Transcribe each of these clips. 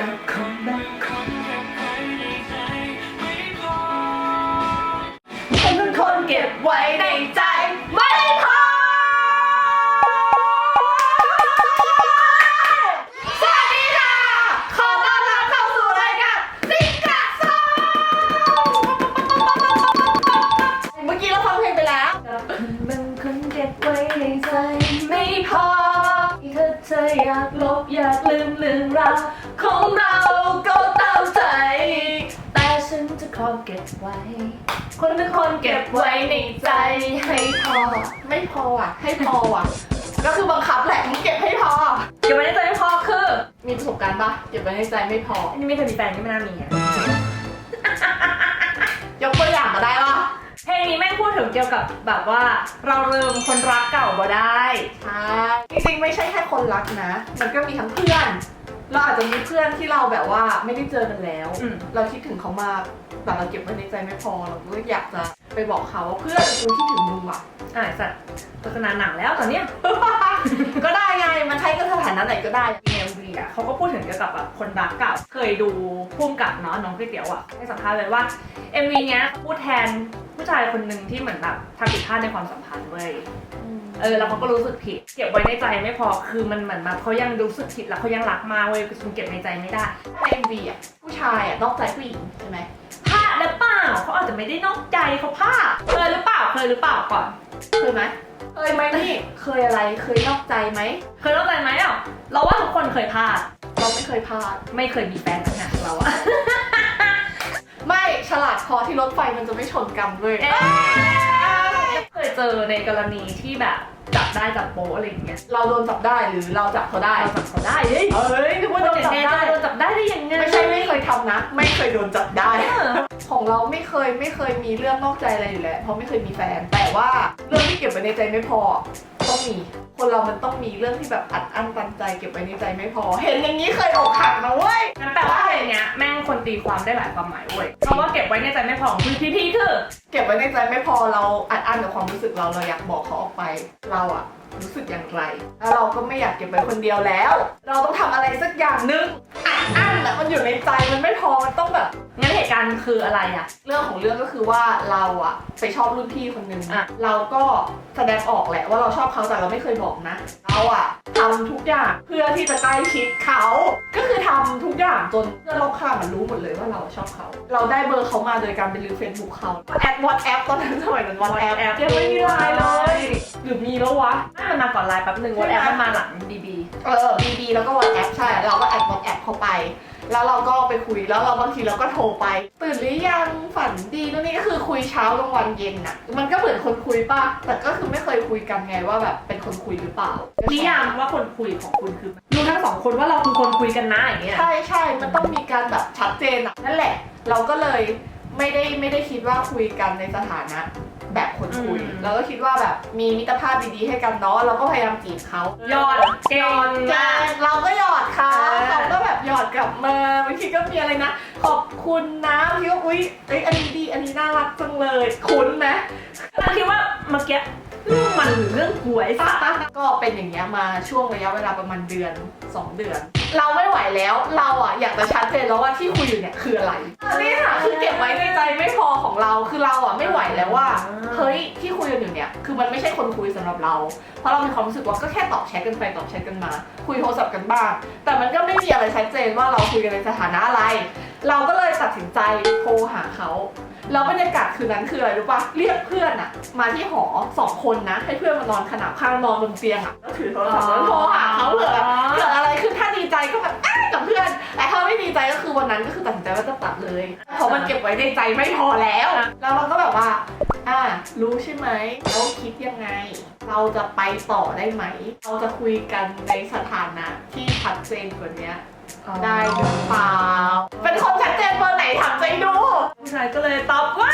กับคนบางคนฉันเป็นคนเก็บไว้ในใจไม่พอสวัสดีค่ะ ขอต้อนรับเข้าสู่รายการซิงกัดซองเมื่อกี้เราฟังเพลงไปแล้วมันคนเก็บไว้ในใจไม่พอถ้าเธออยากลบอยาก บไว้ คนเป็นคนเก็บไว้ในใจให้พอ ไม่พออะ ให้พออะ ก็คือบังคับแหละมึงเก็บให้พอ เก็บไว้ในใจไม่พอคือมีประสบการณ์ปะเก็บไว้ในใจไม่พอ อันนี้ไม่เคยมีแฟนนี่ไม่น่ามีอะยกตัวอย่างมาได้ปะเพลงนี้แม่งพูดถึงเกี่ยวกับแบบว่า เราลืมคนรักเก่าบ่ได้ใช่จริงๆไม่ใช่แค่คนรักนะ มันก็มีทั้งเพื่อน เราอาจจะมีเพื่อนที่เราแบบว่าไม่ได้เจอกันแล้ว อืม เราคิดถึงเขามาก แต่เราเก็บไว้ในใจไม่พอเราก็อยากจะไปบอกเขาว่าเพื่อนกูคิดถึงมึงว่ะอ่าสัตว์โฆษณาหนังแล้วตอนเนี้ย ก็ได้ไงมันใช้ก็สถานะไหนก็ได้เอ็มวีอะเขาก็พูดถึงเกี่ยวกับแบบคนรักเก่าเคยดูพุ่มกับเนาะน้องก๋วยเตี๋ยวอะให้สัมภาษณ์เลยว่า MV เนี้ยพูดแทนผู้ชายคนหนึ่งที่เหมือนแบบทำผิดพลาดในความสัมพันธ์เว้ย เออแล้วเขาก็รู้สึกผิด เก็บไว้ในใจไม่พอคือมันเหมือนแบบเขายังรู้สึกผิดแล้วเขายังรักมากเว้ยคุณเก็บในใจไม่ได้ใน MV อะผู้ชายอะนอกใจผู้หญิงใช่ไหมพลาดหรือเปล่าเขาอาจจะไม่ได้นอกใจเขาพลาดเคยหรือเปล่าเคยหรือเปล่าก่อนเคยไหมเคยไหมนี่เคยอะไรเคยนอกใจไหมเคยนอกใจไหมอะเราว่าทุกคนเคยพลาด เราไม่เคยพลาดไม่เคยมีแฟนต่างหากเราอะไม่ฉลาดพอที่รถไฟมันจะไม่ชนกันเว้ยเค ยเจอในกรณีที่แบบจับได้จับโป๊ะอะไรอย่างเงี้ยเราโดนจับได้หรือเราจับเขาได้ เราจับเขาได้เฮ้ยเอ้ยนึกว่าโดนจับได้ โดนจับได้ได้ยังไง ไม่ใช่ไม่เคยทำนะ ไม่เคยโดนจับได้เออของเราไม่เคยไม่เคยมีเรื่องนอกใจอะไรอยู่แล้วเพราะไม่เคยมีแฟน แต่ว่าเรื่องที่เก็บไว้ในใจไม่พอ ต้องมี คนเรามันต้องมีเรื่องที่แบบอัดอั้นตันใจเก็บไว้ในใจไม่พอ เห็นอย่างนี้เคยอกหักนะเว้ยงั้นแปลว่าเพลงเนี้ยแม่งคนตีความได้หลายความหมายเว้ยเพราะว่าเก็บไว้ในใจไม่พอของพี่พี่คือ เก็บไว้ในใจไม่พอเราอัด อั้นกับความรู้สึกเราเราอยากบอกเขาออกไป เราอะ รู้สึกอย่างไรแล้วเราก็ไม่อยากเก็บไว้คนเดียวแล้ว เราต้องทำอะไรสักอย่างหนึงอัดอั้นอะมันอยู่ในใจมันไม่พอมันต้องแบบ งั้นเหตุการณ์คืออะไรอะเรื่องของเรื่องก็คือว่าเราอะไปชอบรุ่นพี่คนนึงอะเราก็แสดงออกแหละว่าเราชอบเขาแต่เราไม่เคยบอกนะ เราอะทำทุกอย่างเพื่อที่จะใกล้ชิดเขา ก็คือทำทุกอย่างจนเพื่อนรอบข้างมันรู้หมดเลยว่าเราชอบเขา เราได้เบอร์เขามาโดยการไปลืมเฟซบุ๊กเขาแอดวอทแอปตอนนั้นสมัยนั้นวอทแอป WhatsApp ยังไม่มีไลน์เลย หรือมีแล้ววะไม่มันมาก่อนไลน์แป๊บหนึ่งใช่วันไหมแอปมันมาหลังบีบีเออ BB แล้วก็วอทแอปใช่ เราก็แอดวอทแอปเข้าไป แล้วเราก็ไปคุย แล้วเราบางทีเราก็โทรไป ตื่นหรือยัง ฝันดีนู่นนี่ก็คือคุยเช้ากลางวันเย็นน่ะ มันก็เหมือนคนคุยป่ะ แต่ก็คือไม่เคยคุยกันไงว่าแบบเป็นคนคุยหรือเปล่า นิยามว่าคนคุยของคุณคือรู้ทั้งสองคนว่าเราคือคนคุยกันนะอย่างเงี้ย ใช่ใช่ มันต้องมีการแบบชัดเจนอะนั่นแหละ เราก็เลยไม่ได้ไม่ได้คิดว่าคุยกันในสถานะ แบบคนคุย อืม เราก็คิดว่าแบบมีมิตรภาพดีๆให้กันเนาะเราก็พยายามจีบเขายอดเก่งแกมาก เราก็หยอดเขาเออ เขาก็แบบหยอดกลับมาบางทีก็มีอะไรนะ ขอบคุณนะพี่ก็อุ๊ยเอ้ยอันนี้ดีอันนี้น่ารักจังเลย คุ้นไหมเราคิดว่าเมื่อกี้ มันเรื่องหวยสัตว์ก็เป็นอย่างเงี้ยมาช่วงระยะเวลาประมาณเดือน 2 เดือน เราไม่ไหวแล้วเราอะอยากจะชัดเจนแล้วว่าที่คุยอยู่เนี่ยคืออะไรนี่ค่ะคือเก็บไว้ในใจไม่พอของเราคือเราอะไม่ไหวแล้วว่าเฮ้ยที่คุยกันอยู่เนี่ยคือมันไม่ใช่คนคุยสำหรับเรา เพราะเรามีความรู้สึกว่าก็แค่ตอบแชทกันไปตอบแชทกันมา คุยโทรศัพท์กันบ้าง แต่มันก็ไม่มีอะไรชัดเจนว่าเราคุยกันในสถานะอะไร เราก็เลยตัดสินใจโทรหาเขา แล้วบรรยากาศคืนนั้นคืออะไรรู้ปะเรียกเพื่อนอะมาที่หอสองคนนะ ให้เพื่อนมานอนขนาบข้างนอนบนเตียงอะแล้วถือโทรศัพท์แล้วโทรหาเขาเผื่อแบบเกิดอะไรขึ้นถ้าดีใจก็แบบอ้ากับเพื่อน แต่ถ้าไม่ดีใจก็คือวันนั้นก็คือตัดสินใจว่าจะตัดเลยเพราะมันเก็บไว้ในใจไม่พอแล้ว แล้วเราก็แบบว่าอ่ารู้ใช่ไหมแล้วคิดยังไง เราจะไปต่อได้ไหม เราจะคุยกันในสถานะที่ชัดเจนกว่านี้ ได้หรือเปล่า เป็นคนชัดเจนเบอร์ไหนถามใจดูผู้ชายก็เลยตอบว่า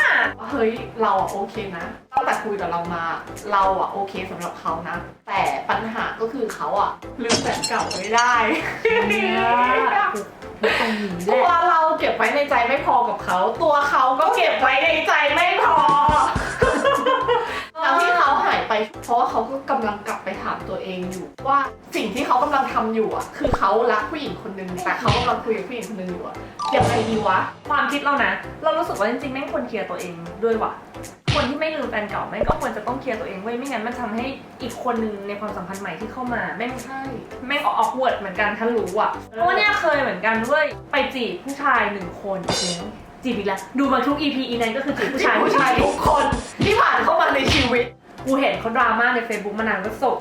เฮ้ย เราอะโอเคนะตั้งแต่คุยกับเรามา เราอะโอเคสำหรับเขานะ แต่ปัญหาก็คือเขาอะลืมแฟนเก่าไม่ได้ ตรงนี้แหตัวละเราเก็บไว้ในใจไม่พอกับเขา ตัวเขาก็เก็บไว้ในใจไม่พอแล้วที่ เขาหายไปไปเพราะว่าเขาก็กำลังกลับไปถามตัวเองอยู่ ว่าสิ่งที่เขากำลังทำอยู่อะ คือเขารักผู้หญิงคนนึงแต่เขากำลังคุยกับผู้หญิงคนนึงอยู่อะยังไงดีวะ ความคิดเรานะ เรารู้สึกว่าจริงๆแม่งควรเคลียร์ตัวเองด้วยว่ะ คนที่ไม่ลืมแฟนเก่าแม่งก็ควรจะต้องเคลียร์ตัวเองไว้ยไม่งั้นมันทำให้อีกคนนึงในความสัมพันธ์ใหม่ที่เข้ามาแม่ง ใช่ แม่งออกเวิร์ดเหมือนกันถ้ารู้อะ เพราะว่าเนี่ยเคยเหมือนกันเว้ย ไปจีบผู้ชายหนึ่งคนเดี๋ยวจีบอีกแล้ว ดูมาทุก EP อีนั้นก็คือจีบผู้ชายผู้ชายทุกคนที่ผ่านเข้ามาในชีวิต กูเห็นเขาดราม่าใน Facebook มานานก็สก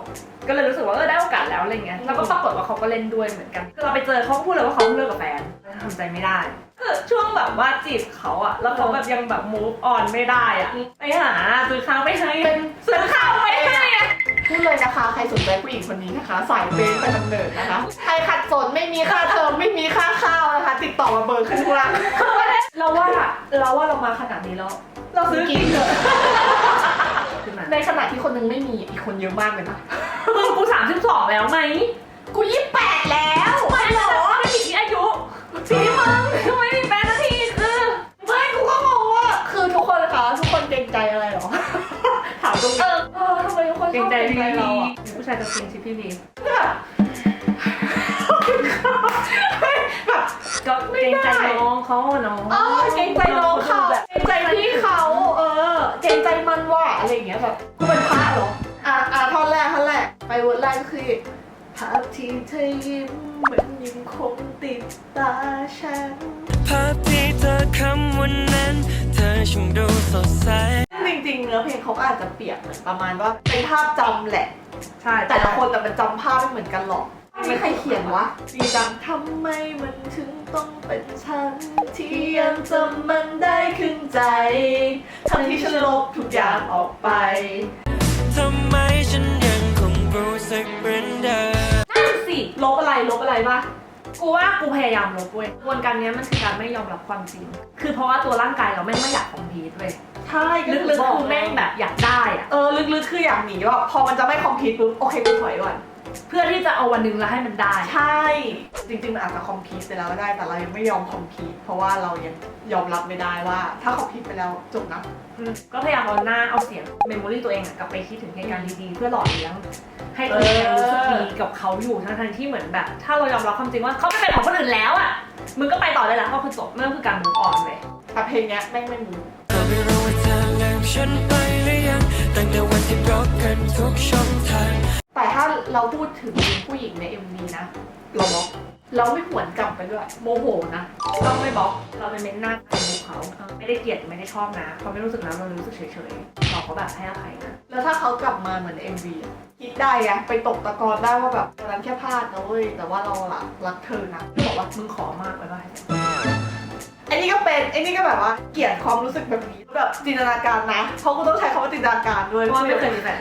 ก็เลยรู้สึกว่าเออได้โอกาสแล้วอะไรเงี้ยแล้วก็ปรากฏว่าเขาก็เล่นด้วยเหมือนกันคือเราไปเจอเขาก็พูดเลยว่าเขาเพิ่งเลิกกับแฟนทำใจไม่ได้คือช่วงแบบว่าจีบเขาอะแล้วเขาแบบยังแบบ move on ไม่ได้อะไปหาซื้อข้าวไปให้เป็นซื้อข้าวไปให้อะพูดเลยนะคะ ใครสนใจผู้หญิงคนนี้นะคะสายเปย์ไปดำเนินนะคะ ใครขัดสนไม่มีค่าเทอมไม่มีค่าข้าวนะคะ ติดต่อมาเบอร์ขึ้นข้างล่างเราว่าเราว่าเรามาขนาดนี้แล้ว เราซื้อกินเถอะขึ้นมา ในขณะที่คนนึงไม่มีอีกคนเยอะมากเลยนะมึงกูสามสิบสองแล้วไหมกูยี่แปดแล้วไม่หรอไม่ผิดที่อายุพี่มึงทำไมมีแฟนสักทีคือไม่กูก็งงว่าคือทุกคนคะทุกคนเกรงใจอะไรหรอถามตรงเอนี้อเออทำไมทุกคนชเกรองบใจเกรงพี่ใจเราเราอะอะผู้ชายจะเกรงชิพี่พีแบบแบบก็เกรงใจน้องเขาอะน้องเออเกรง เงี้ยแบบกูเป็นพระเหรอ อะอะท่อนแรกท่อนแรก ไปเวิร์ดแรกก็คือภาพที่เธอยิ้มเหมือนยังคงติดตาฉันภาพที่เธอคำวันนั้น เธอช่างดูสดใส จริงๆเนื้อเพลงเขาก็อาจจะเปรียบเหมือนประมาณว่าเป็นภาพจำแหละ ใช่แต่ละคนแต่มันจำภาพไม่เหมือนกันหรอก ไม่มีใครเขียนวะดีจังทำไมมันถึงต้องเป็นฉัน ที่ยังจำมันได้ขึ้นใจทั้งที่ฉันลบทุกอย่างออกไปทำไมฉันยังคงรู้สึกเหมือนเดิมนั่นสิลบอะไรลบอะไรปะกูว่ากูพยายามลบเว้ยกระบวนการเนี้ยมันคือการไม่ยอมรับความจริง คือเพราะว่าตัวร่างกายเราแม่งไม่อยากคอมพีทเว้ยใช่ลึกๆคือแม่งแบบอยากได้อะเออลึกๆคืออย่างหนีว่าพอมันจะไม่คอมพิวปุ๊บโอเคกูถอยก่อน เพื่อที่จะเอาวันหนึงแล้วให้มันได้ ใช่ จริงๆมันอาจจะคอมพิวไปแล้วก็ได้ แต่เรายังไม่ยอมคอมพิวเพราะว่าเรายังยอมรับไม่ได้ว่า ถ้าคอมพิวไปแล้วจบนะอืมก็พยายามเอาหน้าเอาเสียงเมมโมรีตัวเองอะกลับไปคิดถึงเหตุการณ์ดีๆ เพื่อหล่อเลี้ยงให้ตัวเองยังรู้สึกดีกับเขาอยู่ทั้งๆที่เหมือนแบบ ถ้าเรายอมรับความจริงว่าเขาไม่เป็นของคนอื่นแล้วอะมึงก็ไปต่อได้แล้วก็คือจบนั่นก็คือการ move on เลยแต่เพลงเนี้ยแม่งไม่มีก็ไม่รู้ว่าเธอลืมฉันไปหรือยังตั้งแต่วันที่บล็อกกันทุกช่องทางแต่ถ้า เราพูดถึงผู้หญิงใน MV นะ เราบล็อกเราไม่หวนกลับไปด้วย โมโหนะเราไม่บล็อกเราไปเม้นหน้าเฟซบุ๊กเขาไม่ได้เกลียดไม่ได้ชอบนะเขาไม่รู้สึกนะเรารู้สึกเฉยๆบอกเขาแบบให้อภัยนะแล้วถ้าเขากลับมาเหมือน MV อะคิดได้ไงไปตกตะกอนได้ว่าแบบวันนั้นแค่พลาดนะเว้ยแต่ว่าเราละรักเธอนะที่บอกว่ามึงขอมากไปป่ะไอ้นี่ก็เป็นไอ้นี่ก็แบบว่าเกลียดความรู้สึกแบบนี้แบบจินตนาการนะเพราะกูต้องใช้คำว่าจินตนาการด้วยเพราะว่าไม่เคยมีแฟน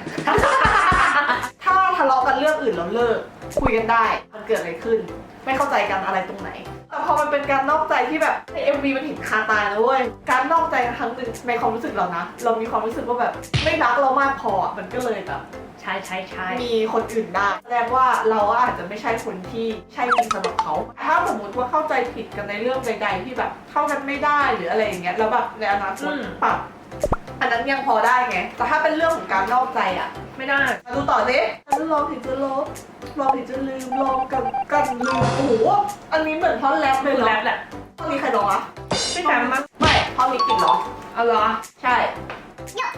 ถ้าทะเลาะกันเรื่องอื่นแล้วเลิก คุยกันได้ มันเกิดอะไรขึ้น ไม่เข้าใจกันอะไรตรงไหน แต่พอมันเป็นการนอกใจที่แบบใน MV มันเห็นคาตาแล้วเว้ย การนอกใจครั้งหนึ่งในความรู้สึกเรานะ เรามีความรู้สึกว่าแบบไม่รักเรามากพออะมันก็เลยแบบใช่ใช่ใช่มีคนอื่นได้แสดงว่าเราอาจจะไม่ใช่คนที่ใช่จริงสำหรับเขา ถ้าสมมติว่าเข้าใจผิดกันในเรื่องใดๆที่แบบเข้ากันไม่ได้หรืออะไรอย่างเงี้ย แล้วแบบในอนาคตปรับ อันนั้นยังพอได้ไง แต่ถ้าเป็นเรื่องของการนอกใจอะ ไม่ได้มาดูต่อสิลองถึงจะลบลองถึงจะลืมลองกันกันลืมโอ้โหอันนี้เหมือนท่อนแรปเลคืยอเนาะแรปแหละท่อนนี้ใครร้องอะพี่แซมมั้งไม่ท่อนนี้กิ่งร้องเอาเหรอใช่เดี๋ย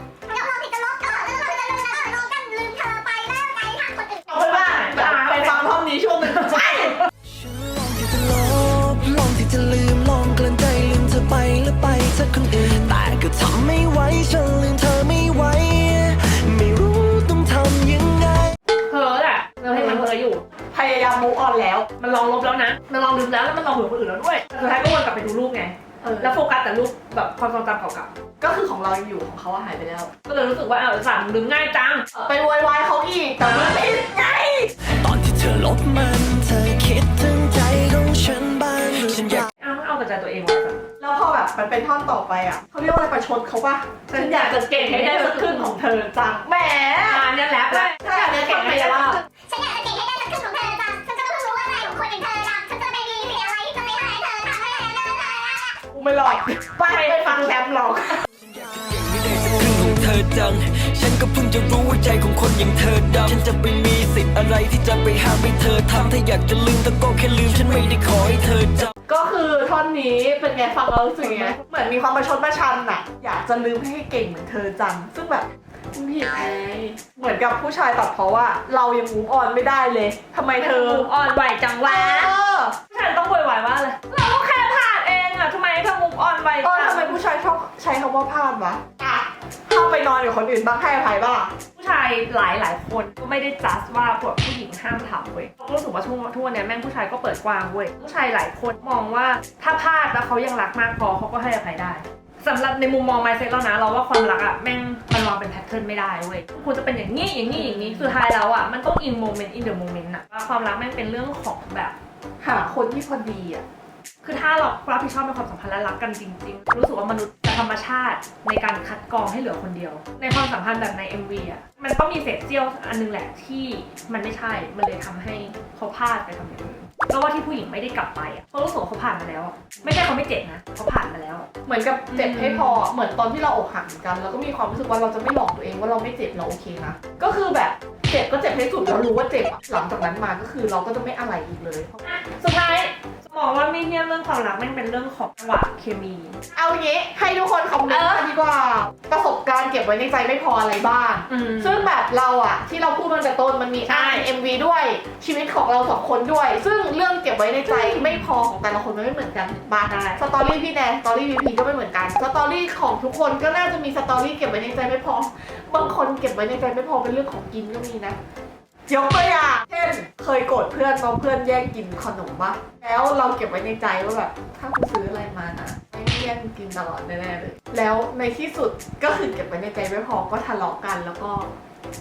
แล้วไปเธอคนอื่น แต่ก็ทำไม่ไหวฉันลืมเธอไม่ไหวไม่รู้ต้องทำยังไงเพ้อแหละเราให้มันเพ้ออยู่ พยายามมูออนแล้ว มันลองลบแล้วนะ มันลองลืมแล้วแล้วมันลองเผื่อคนอื่นแล้วด้วยแต่สุดท้ายก็วนกลับไปดูรูปไง เออ แล้วโฟกัสแต่รูปแบบความทรงจำเก่าก็คือของเรายังอยู่ของเขาอะหายไปแล้ว ๆก็เลยรู้สึกว่าเออสั่งลืมง่ายจัง ไปโวยวายเขาอีกแต่มันผิดไง ตอนที่เธอลบมัน มันเป็นท่อนต่อไปอะเขาเรียกว่าอะไรประชดเขาปะฉันอยากจะเก่งให้ได้สักครึ่งของเธอจังแหมอ่าเนี่ยแรปแหละถ้าอยากจะเก่งให้ได้สักครึ่งฉันอยากจะเก่งให้ได้สักครึ่งของเธอจังฉันจะต้องรู้ว่าใจของคนอย่างเธอจังฉันจะไม่มีสิ่งอะไรที่จะไม่ให้เธอทำให้เธอเลิกเธอกูไม่หลอกไปไปฟังแชมป์หรอกเก่งไม่ได้สักครึ่งของเธอจัง ฉันก็เพิ่งจะจะรู้ว่าใจของคนอย่างเธอดำฉันจะไปมีสิทธิ์อะไรที่จะไปห้ามให้เธอทำถ้าอยากจะลืมแต่ก็แค่ลืมฉันไม่ได้ขอให้เธอจำก็คือ ท่อนนี้เป็นไงฟังแล้วรู้สึกไงเหมือนมีความประชดประชันอะอยากจะลืมให้เก่งเหมือนเธอจัง ซึ่งแบบมันผิดไงเหมือนกับผู้ชายตัดเพราะว่า เรายังมูฟออนไม่ได้เลยทำไมเธออ่อนไหวจังวะเออผู้ชายต้องโวยวายว่าเลยเราก็แค่พลาดเองอะทำไมเธอมุกอ่อนไหวเออจังทำไมผู้ชายชอบใช้คำว่าพลาดวะอะ ถ้าไปนอนกับคนอื่นบ้างให้อภัยบ้างผู้ชายหลายหลายๆคนก็ไม่ได้จัดว่าพวกผู้หญิงห้ามทำเว้ยเขารู้สึกว่าช่วงทุกวันเนี้ยแม่งผู้ชายก็เปิดกว้างเว้ยผู้ชายหลายคนมองว่าถ้าพลาดแล้วเขายังรักมากพอเขาก็ให้อภัยได้สำหรับในมุมมอง mindset เรานะ เราว่าความรักอะแม่งมันวางเป็นแพทเทิร์นไม่ได้เว้ยควรจะเป็นอย่างนี้อย่างนี้อย่างนี้สุดท้ายแล้วอะมันต้อง in moment in the moment อะว่าความรักแม่งเป็นเรื่องของแบบหาคนที่พอดีอะ คือถ้าเรารับผิดชอบในความสัมพันธ์และรักกันจริง ๆ รู้สึกว่ามนุษย์จะธรรมชาติในการคัดกรองให้เหลือคนเดียว ในความสัมพันธ์แบบใน MV อะมันต้องมีเศษเสี้ยวอันนึงแหละที่มันไม่ใช่มันเลยทำให้เขาพลาดไปทำอย่างอื่นแล้วว่าที่ผู้หญิงไม่ได้กลับไปอะเขารู้สึกว่าเขาผ่านมาแล้วอะไม่ใช่เขาไม่เจ็บนะเขาผ่านมาแล้วอะเหมือนกับเจ็บให้พอเหมือนตอนที่เราอกหักเหมือนกันแล้วก็มีความรู้สึกว่าเราจะไม่หลอกตัวเองว่าเราไม่เจ็บเราโอเคนะก็คือแบบเจ็บก็เจ็บให้สุดแล้วรู้ว่าเจ็บอะหลังจากนั้นมาก็คือเราก็จะไม่อะไรอีกเลยสุดท้ายจะ บอกว่าไม่เนี่ยเรื่องความรักแม่งเป็นเรื่องของจังหวะเคมี เอางี้ให้ทุกคนคอมเมนต์มาดีกว่า ประสบการณ์เก็บไว้ในใจไม่พออะไรบ้างซึ่งแบบเราอะที่เราพูดมาแต่ต้นมันมีใช่อ่าน MV ด้วยชีวิตของเราสองคนด้วย ซึ่งเรื่องเก็บไว้ในใจไม่พอของแต่ละคนมันไม่เหมือนกันบ้างได้สตอรี่พี่แนนสตอรี่พีพีก็ไม่เหมือนกัน สตอรี่ของทุกคนก็น่าจะมีสตอรี่เก็บไว้ในใจไม่พอ บางคนเก็บไว้ในใจไม่พอเป็นเรื่องของกินก็มีนะ ยกตัวอย่างเช่นเคยโกรธเพื่อนเพราะเพื่อนแย่งกินขนมปะแล้วเราเก็บไว้ในใจว่าแบบถ้ากูซื้ออะไรมานะไม่แย่งกินตลอดแน่ๆเลย แล้วในที่สุดก็คือเก็บไว้ในใจไม่พอก็ทะเลาะกันแล้วก็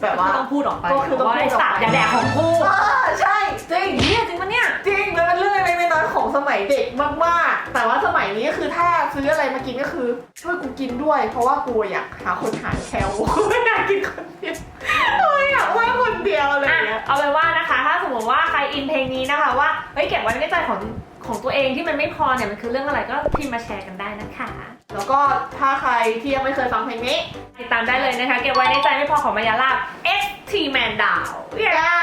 แบบว่าก็ต้องพูดออกไปก็คือต้องว่าพูไอ้ดออกไปสัตว์อย่าแดกของกูเออใช่จริงเนี่ยจริงปะเนี่ย จริงแล้วมันเรื่องเล็กๆน้อยๆของสมัยเด็กมากๆ แต่ว่าสมัยนี้ก็คือถ้าซื้ออะไรมากินก็คือช่วยกูกินด้วย เพราะว่ากูอยากหาคนหารแคลกูไม่อยากกินคนเดียวกูอยากว่างคนเดียวอะไรออะย่างเงี้ยเอาเป็นว่านะคะ ถ้าสมมติว่าใครอินเพลงนี้นะคะว่า เฮ้ยเก็บไว้ในใจของ ของตัวเองที่มันไม่พอเนี่ยมันคือเรื่องอะไรก็พิมพ์มาแชร์กันได้นะคะ แล้วก็ถ้าใครที่ยังไม่เคยฟังเพลงนี้ติดตามได้เลยนะคะ เก็บไว้ในใจไม่พอของมายาลาบ X T Man Down จ้า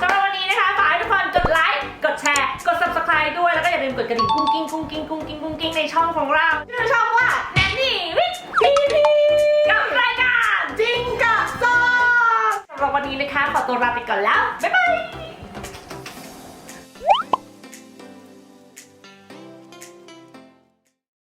สำหรับวันนี้นะคะฝากให้ทุกคนกดไลค์กดแชร์ กด subscribe ด้วยแล้วก็อย่าลืมกดกระดิ่งกุ้งกิ้งกุ้งกิ้งกุ้งกิ้งกุ้งกิ้งในช่องของเราชื่อช่องว่าแนนนี่วิทพีพีกับรายการจริงกับซองสำหรับวันนี้นะคะขอตัวลาไปก่อนแล้วบ๊ายบาย